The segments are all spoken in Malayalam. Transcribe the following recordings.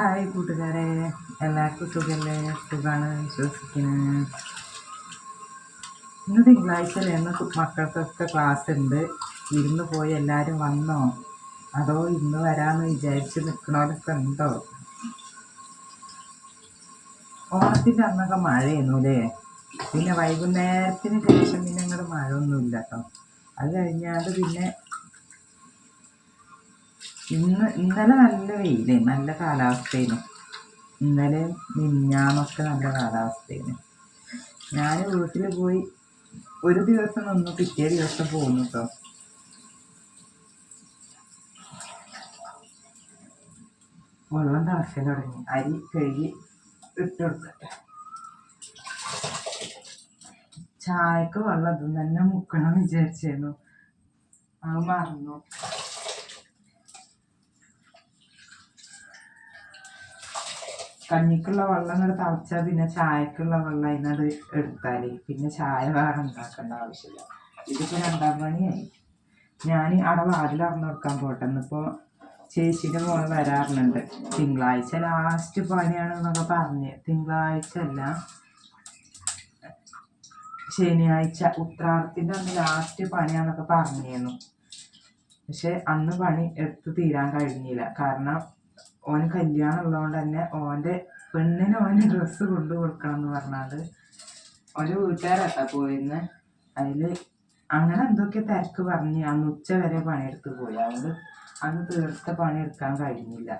ഹായ് കൂട്ടുകാരെ എല്ലാവർക്കും സുഖമല്ലേ സുഖമാണ് വിശ്വസിക്കുന്നത് ഇന്ന് തിങ്കളാഴ്ച എന്ന മക്കൾക്കൊക്കെ ക്ലാസ് ഉണ്ട്. ഇരുന്ന് പോയി എല്ലാവരും വന്നോ? അതോ ഇന്ന് വരാമെന്ന് വിചാരിച്ച് നിൽക്കണവരൊക്കെ ഉണ്ടോ? ഓണത്തിന്റെ അന്നൊക്കെ മഴയായിരുന്നു അല്ലേ? പിന്നെ വൈകുന്നേരത്തിന് ശേഷം പിന്നെ അങ്ങോട്ട് മഴയൊന്നുമില്ല കേട്ടോ. അത് കഴിഞ്ഞാൽ പിന്നെ ഇന്ന് ഇന്നലെ നല്ല വെയിൽ നല്ല കാലാവസ്ഥയായിരുന്നു ഇന്നലെ മിഞ്ഞാന്നൊക്കെ നല്ല കാലാവസ്ഥയായിരുന്നു ഞാൻ വീട്ടിൽ പോയി ഒരു ദിവസം നിന്ന് പിറ്റേ ദിവസം പോന്നു കേട്ടോ വെള്ളം തിളക്കാൻ തുടങ്ങി. അരി കഴുകി ഇട്ട് കൊടുക്കട്ടെ ചായക്ക് വെള്ളം ഇതും തന്നെ മുക്കണം വിചാരിച്ചിരുന്നു അത് മറന്നു. കഞ്ഞിക്കുള്ള വെള്ളം കൂടെ തിളച്ചാൽ പിന്നെ ചായക്കുള്ള വെള്ളം അതിനത് എടുത്താൽ പിന്നെ ചായ വേറെ ഉണ്ടാക്കേണ്ട ആവശ്യമില്ല ഇതിപ്പോൾ രണ്ടാം പണിയായി. ഞാൻ അവിടെ വാതിൽ അറിഞ്ഞു കൊടുക്കാൻ പോട്ടെ. ഇന്നിപ്പോൾ ചേച്ചിയുടെ മോളെ വരാറുണ്ട്. തിങ്കളാഴ്ച ലാസ്റ്റ് പണിയാണെന്നൊക്കെ പറഞ്ഞ്. തിങ്കളാഴ്ച അല്ല ശനിയാഴ്ച ഉത്രാടത്തിന്റെ അന്ന് ലാസ്റ്റ് പണിയാന്നൊക്കെ പറഞ്ഞിരുന്നു. പക്ഷെ അന്ന് പണി എടുത്ത് തീരാൻ കഴിഞ്ഞില്ല. കാരണം ഓന് കല്യാണം ഉള്ളതുകൊണ്ട് തന്നെ ഓന്റെ പെണ്ണിന് ഓന് ഡ്രസ്സ് കൊണ്ടു കൊടുക്കണം എന്ന് പറഞ്ഞാൽ ഓന്റെ വീട്ടുകാരട്ടാ പോയിന്ന് അതിൽ അങ്ങനെ എന്തൊക്കെ തിരക്ക് പറഞ്ഞ് അന്ന് ഉച്ച വരെ പണിയെടുത്ത് പോയി. അതുകൊണ്ട് അന്ന് തീർത്ത പണിയെടുക്കാൻ കഴിഞ്ഞില്ല.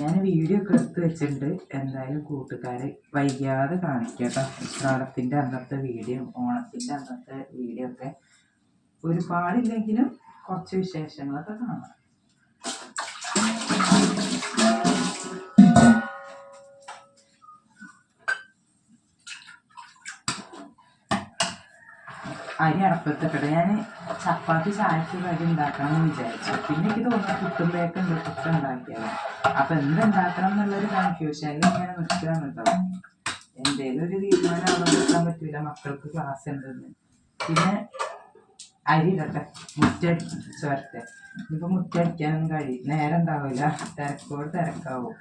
ഞാൻ വീഡിയോ ഒക്കെ എടുത്ത് വെച്ചിട്ടുണ്ട്. എന്തായാലും കൂട്ടുകാരെ വൈകാതെ കാണിക്കട്ടോ. ഉത്രാടത്തിന്റെ അന്നത്തെ വീഡിയോ ഓണത്തിന്റെ അന്നത്തെ വീഡിയോ ഒക്കെ ഒരുപാടില്ലെങ്കിലും കുറച്ച് വിശേഷങ്ങളൊക്കെ കാണാം. അരി കട ഞാൻ ചപ്പാത്തി ചായക്ക് കടി ഉണ്ടാക്കണം എന്ന് വിചാരിച്ചു. പിന്നെ എനിക്ക് തോന്നുന്നു പുട്ടും ബേക്കുണ്ട് പുട്ട് ഉണ്ടാക്കിയത്. അപ്പൊ എന്തുണ്ടാക്കണം എന്നുള്ളൊരു കൺഫ്യൂഷൻ ഇങ്ങനെ നിൽക്കുകയാണ് കേട്ടോ എന്തേലും ഒരു തീരുമാനം അവിടെ നിൽക്കാൻ പറ്റൂല മക്കൾക്ക് ക്ലാസ് ഉണ്ടെന്ന്. പിന്നെ അരി ഇടട്ടെ മുറ്റടിച്ച് വരട്ടെ. ഇനിയിപ്പോൾ മുറ്റടിക്കാനൊന്നും കഴിയും നേരം ഉണ്ടാവില്ല. തിരക്കോട് തിരക്കാവും.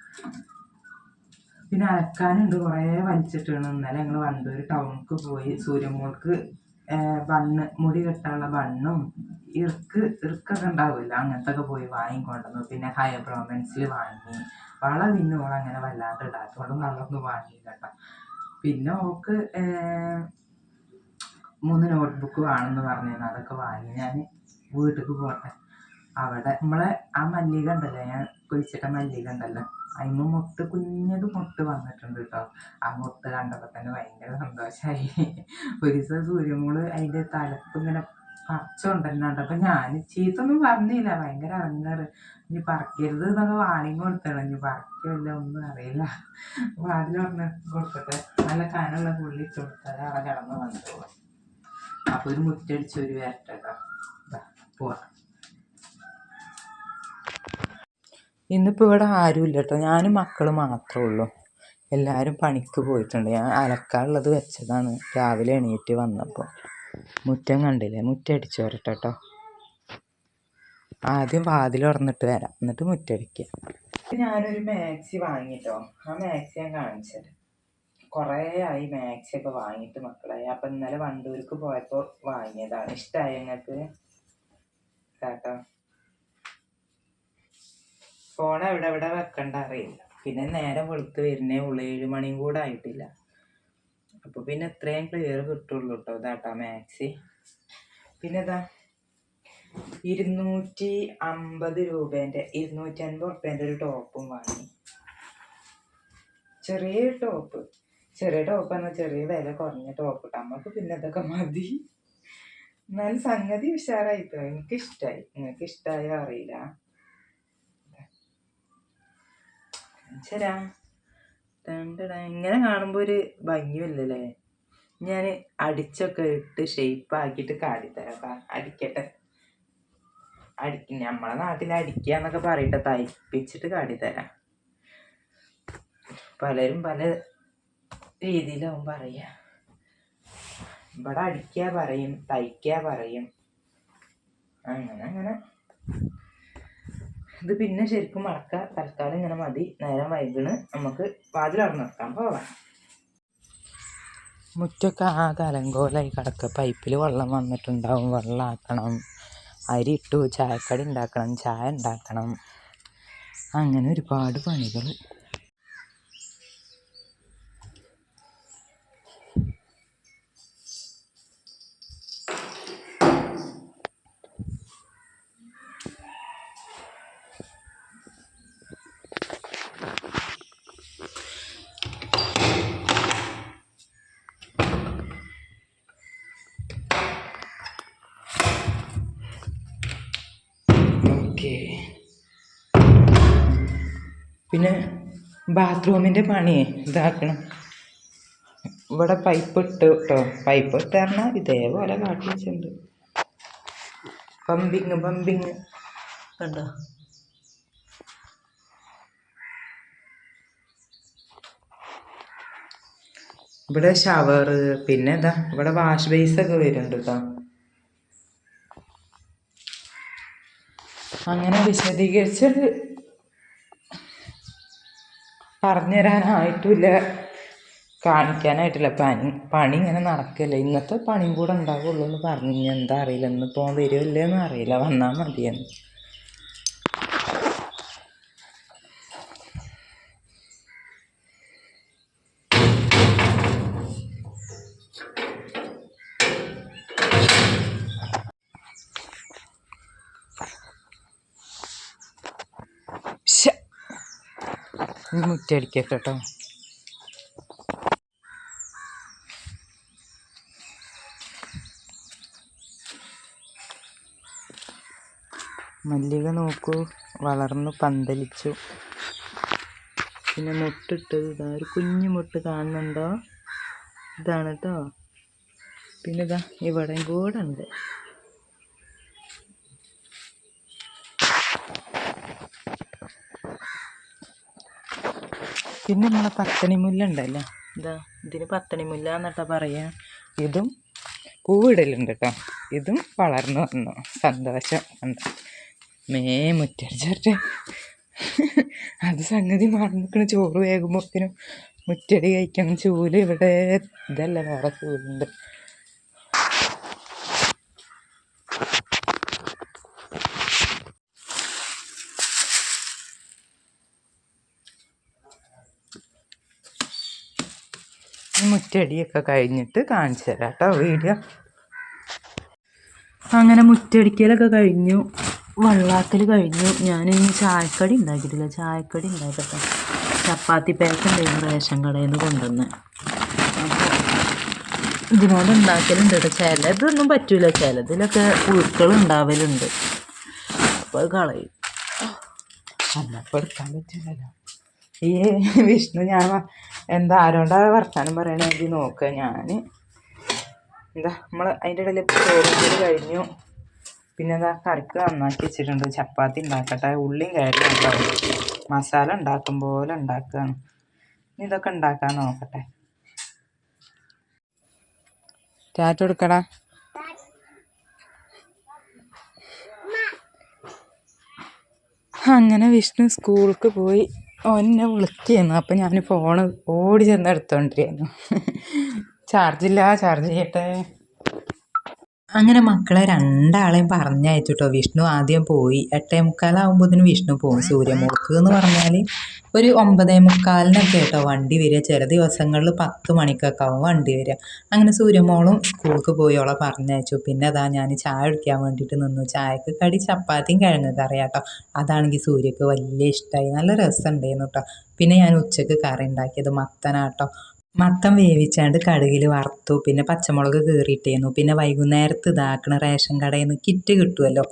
പിന്നെ അലക്കാനുണ്ട് കുറേ വലിച്ചിട്ടാണ് ഇന്നലെ ഞങ്ങൾ വണ്ടൂർ ടൗണിക്ക് പോയി. സൂര്യമോൾക്ക് ബണ്ണ് മുടി കെട്ടാനുള്ള ബണ്ണും ഇറുക്ക് ഇറുക്കൊക്കെ ഉണ്ടാവില്ല അങ്ങനത്തെ ഒക്കെ പോയി വാങ്ങിക്കൊണ്ടുവന്നു. പിന്നെ ഹയർ ബ്രോമൻസിൽ വാങ്ങി. വള പിന്നെ ഓൾ അങ്ങനെ വല്ലാണ്ട് ഇടാത്തോണ്ട് വളമൊന്നും വാങ്ങിയില്ല കേട്ടോ പിന്നെ ഓക്ക് മൂന്ന് നോട്ട്ബുക്ക് വേണമെന്ന് പറഞ്ഞിരുന്നു. അതൊക്കെ വാങ്ങി. ഞാൻ വീട്ടിലേക്ക് പോട്ടെ. അവിടെ നമ്മളെ ആ മല്ലിക ഉണ്ടല്ലോ ഞാൻ കുഴിച്ചിട്ട മല്ലിക ഉണ്ടല്ലോ. അതിന് മുട്ട് കുഞ്ഞത് മുട്ട് വന്നിട്ടുണ്ട് കേട്ടോ ആ മുട്ട് കണ്ടപ്പോൾ തന്നെ ഭയങ്കര സന്തോഷമായി ഒരു ദിവസം സൂര്യമോൾ അതിന്റെ തലപ്പ് ഇങ്ങനെ പറിച്ചുകൊണ്ടിരുന്നുണ്ട് അപ്പം ഞാൻ ചീത്തൊന്നും പറഞ്ഞില്ല. ഭയങ്കര ഇറങ്ങാറ് ഇനി പറിക്കരുത് എന്നൊക്കെ വാണിങ് കൊടുത്തണം. ഇനി പറിക്കില്ല ഒന്നും അറിയില്ല. വാതിൽ പറഞ്ഞ് കൊടുത്തിട്ട് നല്ല കനുള്ള പുള്ളി ഇട്ട് അവിടെ കിടന്ന് വന്നു അപ്പോൾ ഒരു മുറ്റടിച്ച് ഒരു വരട്ടെ കേട്ടോ പോവാം. ഇന്നിപ്പോൾ ഇവിടെ ആരുമില്ല കേട്ടോ ഞാനും മക്കളും മാത്രമേ ഉള്ളൂ. എല്ലാവരും പണിക്ക് പോയിട്ടുണ്ട്. ഞാൻ അലക്കാനുള്ളത് വെച്ചതാണ്. രാവിലെ എണീറ്റ് വന്നപ്പോൾ മുറ്റം കണ്ടില്ലേ? മുറ്റടിച്ചു വരട്ടെ കേട്ടോ ആദ്യം വാതിൽ തുറന്നിട്ട് വരാം. എന്നിട്ട് മുറ്റടിക്കുക ഞാനൊരു മാക്സി വാങ്ങിട്ടോ. ആ മാക്സി ഞാൻ കാണിച്ചത്. കുറേ ആയി മാക്സി ഒക്കെ വാങ്ങിയിട്ട് മക്കളെ. അപ്പം ഇന്നലെ വണ്ടൂർക്ക് പോയപ്പോൾ വാങ്ങിയതാണ്. ഇഷ്ടമായി ഞങ്ങൾക്ക് കേട്ടോ ഫോൺ എവിടെ എവിടെ വെക്കണ്ട അറിയില്ല. പിന്നെ നേരം വെളുത്ത് വരുന്നേ ഉള്ളൂ ഏഴ് മണിയും കൂടെ ആയിട്ടില്ല. അപ്പൊ പിന്നെ എത്രയും ക്ലിയർ കിട്ടുള്ളൂ കേട്ടോ ഇതാട്ടാ മാക്സി പിന്നെ ഇതാ ഇരുന്നൂറ്റി അമ്പത് രൂപേന്റെ ഇരുന്നൂറ്റി അൻപത് റുപ്യേന്റെ ഒരു ടോപ്പും വാങ്ങി. ചെറിയ ടോപ്പ്. ചെറിയ ടോപ്പ് എന്നാൽ ചെറിയ വില കുറഞ്ഞ ടോപ്പ്. നമുക്ക് പിന്നെ ഇതൊക്കെ മതി. എന്നാലും സംഗതി ഉഷാറായിട്ടോ ഇഷ്ടായി നിങ്ങൾക്ക് ഇഷ്ടമായോ അറിയില്ല. ശരാ ഇങ്ങനെ കാണുമ്പോൾ ഒരു ഭംഗിയല്ലേ ഞാൻ അടിച്ചൊക്കെ ഇട്ട് ഷേപ്പ് ആക്കിയിട്ട് കാടിത്തരാം ട്ടാ. അടിക്കട്ടെ. അടിക്ക. നമ്മളെ നാട്ടിൽ അടിക്കുക എന്നൊക്കെ പറയട്ടെ. തയ്പ്പിച്ചിട്ട് കാടിത്തരാം പലരും പല രീതിയിലാവും പറയുക ഇവിടെ അടിക്കുക പറയും തയ്ക്കുക പറയും. അങ്ങനെ അങ്ങനെ. ഇത് പിന്നെ ശരിക്കും മടക്ക തൽക്കാലം ഇങ്ങനെ മതി. നേരം വൈകിണ്. നമുക്ക് തുറന്ന് വെക്കാൻ പോവാം മുറ്റൊക്കെ ആകെ അലങ്കോലായി കിടക്കുക പൈപ്പിൽ വെള്ളം വന്നിട്ടുണ്ടാവും. വെള്ളമാക്കണം അരി ഇട്ടു. ചായക്കടി ഉണ്ടാക്കണം. ചായ ഉണ്ടാക്കണം. അങ്ങനെ ഒരുപാട് പണികൾ പിന്നെ ബാത്റൂമിന്റെ പണി ഇതാക്കണം. ഇവിടെ പൈപ്പ് ഇട്ട് കേട്ടോ പൈപ്പ് ഇട്ട് പറഞ്ഞാൽ ഇതേപോലെ കാട്ടി വെച്ചിട്ടുണ്ട്. പമ്പിങ് പമ്പിങ് കണ്ടോ? ഇവിടെ ഷവർ പിന്നെ എന്താ ഇവിടെ വാഷ് ബേസ് ഒക്കെ വരുന്നുണ്ട് കേട്ടോ അങ്ങനെ വിശദീകരിച്ചത് പറഞ്ഞുതരാനായിട്ടില്ല കാണിക്കാനായിട്ടില്ല. പണി പണി ഇങ്ങനെ നടക്കില്ല. ഇന്നത്തെ പണിയും കൂടെ ഉണ്ടാവുള്ളൂ എന്ന് പറഞ്ഞു എന്താ അറിയില്ല. ഇന്ന് പോകാൻ ഇല്ലയോ എന്നറിയില്ല വന്നാൽ മതിയെന്ന്. ഇനി മുറ്റടിക്കട്ടെ കേട്ടോ മല്ലിക നോക്കൂ വളർന്നു പന്തലിച്ചു. പിന്നെ മുട്ടിട്ടത് ഇതാ ഒരു കുഞ്ഞു മുട്ട് കാണുന്നുണ്ടോ? ഇതാണ് കേട്ടോ പിന്നെ ഇതാ ഇവിടെയും കൂടെ ഉണ്ട്. പിന്നെ നമ്മളെ പത്തണിമുല്ല ഉണ്ടല്ലോ ഇതാ ഇതിന് പത്തണിമുല്ല എന്നിട്ടാ പറയാ. ഇതും പൂവിടലുണ്ട് കേട്ടോ ഇതും വളർന്നു വന്നു. സന്തോഷം. കണ്ടോ മേ മുറ്റടിച്ചോട്ടെ. അത് സംഗതി മറന്നിക്കണ. ചോറ് വേകുമ്പോഴത്തേനും മുറ്റടി കഴിക്കണം. ചൂൽ ഇവിടെ ഇതല്ല വേറെ ചൂലുണ്ട് ഈ മുറ്റടിയൊക്കെ കഴിഞ്ഞിട്ട് കാണിച്ചു തരാം കേട്ടോ വീഡിയോ. അങ്ങനെ മുറ്റടിക്കലൊക്കെ കഴിഞ്ഞു. വെള്ളാക്കൽ കഴിഞ്ഞു. ഞാൻ ഇനി ചായക്കടി ഉണ്ടാക്കിയിട്ടില്ല. ചായക്കടി ഉണ്ടാക്കട്ടെ. ചപ്പാത്തി പാക്ക് ഉണ്ടായിരുന്നു റേഷൻ കടയിൽ നിന്ന് കൊണ്ടുവന്ന് ഇതിനോട് ഉണ്ടാക്കലുണ്ട് കേട്ടോ. ചിലതൊന്നും പറ്റൂല. ചിലതിലൊക്കെ പുഴുക്കൾ ഉണ്ടാവലുണ്ട്. അപ്പോൾ അത് കളയും. അന്നപ്പോൾ എടുക്കാൻ പറ്റില്ലല്ലോ. ഈ വിഷ്ണു ഞാൻ എന്താ ആരോണ്ടാ വർത്താനം പറയണത് നോക്കുക ഞാൻ എന്താ നമ്മൾ അതിന്റെ ഇടയിൽ ചോറുകൾ കഴിഞ്ഞു. പിന്നെ എന്താ കറിക്ക് നന്നാക്കി വെച്ചിട്ടുണ്ട്. ചപ്പാത്തി ഉണ്ടാക്കട്ടെ. ഉള്ളിയും കയറി ഉണ്ടാവും മസാല ഉണ്ടാക്കും പോലെ ഉണ്ടാക്കുകയാണ് ഇനി ഇതൊക്കെ ഉണ്ടാക്കാൻ നോക്കട്ടെ. ടാറ്റ കൊടുക്കടാ. അങ്ങനെ വിഷ്ണു സ്കൂൾക്ക് പോയി. ഓനെ വിളിക്കുന്നു. അപ്പം ഞാൻ ഫോണ് ഓടി ചെന്ന് എടുത്തോണ്ടിരിക്കുന്നു. ചാർജില്ല ചാർജ് ചെയ്യട്ടെ. അങ്ങനെ മക്കളെ രണ്ടാളെയും പറഞ്ഞയച്ചു കേട്ടോ വിഷ്ണു ആദ്യം പോയി. എട്ടേ മുക്കാലാവുമ്പോഴത്തേനും വിഷ്ണു പോകും സൂര്യമോൾക്ക് എന്ന് പറഞ്ഞാൽ ഒരു ഒമ്പതേ മുക്കാലിനൊക്കെ കേട്ടോ വണ്ടി വരിക. ചില ദിവസങ്ങളിൽ പത്ത് മണിക്കൊക്കെ ആവും വണ്ടി വരിക. അങ്ങനെ സൂര്യമോളും സ്കൂൾക്ക് പോയോളെ പറഞ്ഞയച്ചു. പിന്നെ അതാ ഞാൻ ചായ കുടിക്കാൻ വേണ്ടിയിട്ട് നിന്നു. ചായക്ക് കടി ചപ്പാത്തിയും കിഴങ്ങ് കറി കേട്ടോ അതാണെങ്കിൽ സൂര്യക്ക് വലിയ ഇഷ്ടമായി നല്ല രസമുണ്ടായിരുന്നു കേട്ടോ പിന്നെ ഞാൻ ഉച്ചയ്ക്ക് കറി ഉണ്ടാക്കിയത് മത്തനാട്ടോ മത്തം വേവിച്ചാണ്ട് കടുകിൽ വറുത്തു. പിന്നെ പച്ചമുളക് കീറിയിട്ടേന്നു. പിന്നെ വൈകുന്നേരത്ത് ഇതാക്കണ റേഷൻ കടയിൽ നിന്ന് കിറ്റ് കിട്ടുമല്ലോ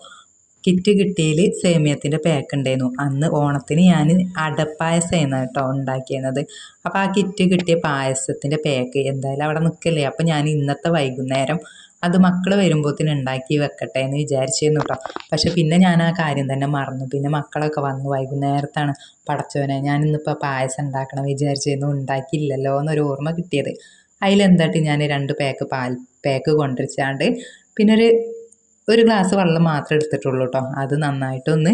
കിറ്റ് കിട്ടിയതിൽ സേമിയത്തിന്റെ പാക്ക് ഉണ്ടായിരുന്നു അന്ന് ഓണത്തിന് ഞാൻ അടപ്പായസമായിരുന്നു കേട്ടോ ഉണ്ടാക്കിയിരുന്നത്. അപ്പോൾ ആ കിറ്റ് കിട്ടിയ പായസത്തിന്റെ പാക്ക് എന്തായാലും അവിടെ നിൽക്കല്ലേ അപ്പോൾ ഞാൻ ഇന്നത്തെ വൈകുന്നേരം അത് മക്കൾ വരുമ്പോഴത്തേന് ഉണ്ടാക്കി വെക്കട്ടെ എന്ന് വിചാരിച്ചിരുന്നു കേട്ടോ പക്ഷെ പിന്നെ ഞാൻ ആ കാര്യം തന്നെ മറന്നു. പിന്നെ മക്കളൊക്കെ വന്നു വൈകുന്നേരത്താണ് പടച്ചവനെ ഞാൻ ഇന്നിപ്പോൾ പായസം ഉണ്ടാക്കണം വിചാരിച്ചിരുന്നു. ഉണ്ടാക്കിയില്ലല്ലോ എന്നൊരു ഓർമ്മ കിട്ടിയത്. അതിലെന്തായിട്ട് ഞാൻ രണ്ട് പാക്ക് പാൽ പാക്ക് കൊണ്ടുവച്ചാണ്ട് പിന്നെ ഒരു ഒരു ഗ്ലാസ് വെള്ളം മാത്രമേ എടുത്തിട്ടുള്ളൂ കേട്ടോ അത് നന്നായിട്ടൊന്ന്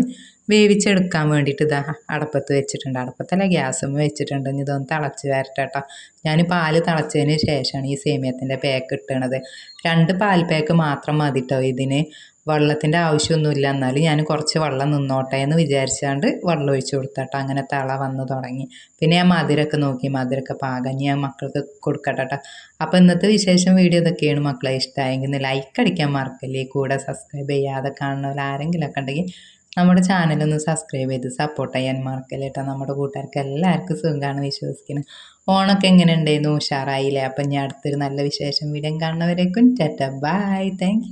വേവിച്ചെടുക്കാൻ വേണ്ടിയിട്ട് ഇതാ അടപ്പത്ത് വെച്ചിട്ടുണ്ട്. അടപ്പത്തല്ല ഗ്യാസും വെച്ചിട്ടുണ്ട്. ഇനി ഇതൊന്ന് തിളച്ച് വരട്ടെ കേട്ടോ ഞാൻ പാൽ തിളച്ചതിന് ശേഷമാണ് ഈ സേമിയത്തിന്റെ പാക്ക് ഇട്ടണത്. രണ്ട് പാൽ പാക്ക് മാത്രം മതി കേട്ടോ ഇതിന്. വെള്ളത്തിന്റെ ആവശ്യമൊന്നുമില്ല. എന്നാലും ഞാൻ കുറച്ച് വെള്ളം നിന്നോട്ടെ എന്ന് വിചാരിച്ചാണ്ട് വെള്ളം ഒഴിച്ചു കൊടുത്തട്ടോ. അങ്ങനെ തള വന്ന് തുടങ്ങി. പിന്നെ ഞാൻ മധുരമൊക്കെ നോക്കി. മധുരമൊക്കെ പാകം. ഞാൻ മക്കൾക്ക് കൊടുക്കട്ടെ കേട്ടോ അപ്പോൾ ഇന്നത്തെ വിശേഷം വീഡിയോ ഇതൊക്കെയാണ് മക്കളെ ഇഷ്ടമായെങ്കിൽ ലൈക്ക് അടിക്കാൻ മറക്കല്ലേ. കൂടെ സബ്സ്ക്രൈബ് ചെയ്യാതെ കാണുന്നവർ ആരെങ്കിലുമൊക്കെ ഉണ്ടെങ്കിൽ നമ്മുടെ ചാനലൊന്ന് സബ്സ്ക്രൈബ് ചെയ്ത് സപ്പോർട്ട് ചെയ്യാൻ മറക്കല്ലേ കേട്ടോ നമ്മുടെ കൂട്ടുകാർക്ക് എല്ലാവർക്കും സുഖമാണ് വിശ്വസിക്കുന്നത് ഓണൊക്കെ എങ്ങനെ ഉണ്ടായിരുന്നു? ഉഷാറായില്ലേ? അപ്പം ഞാൻ അടുത്തൊരു നല്ല വിശേഷം വീഡിയോ കാണുന്നവരേക്കും. ടാറ്റ. Bye thank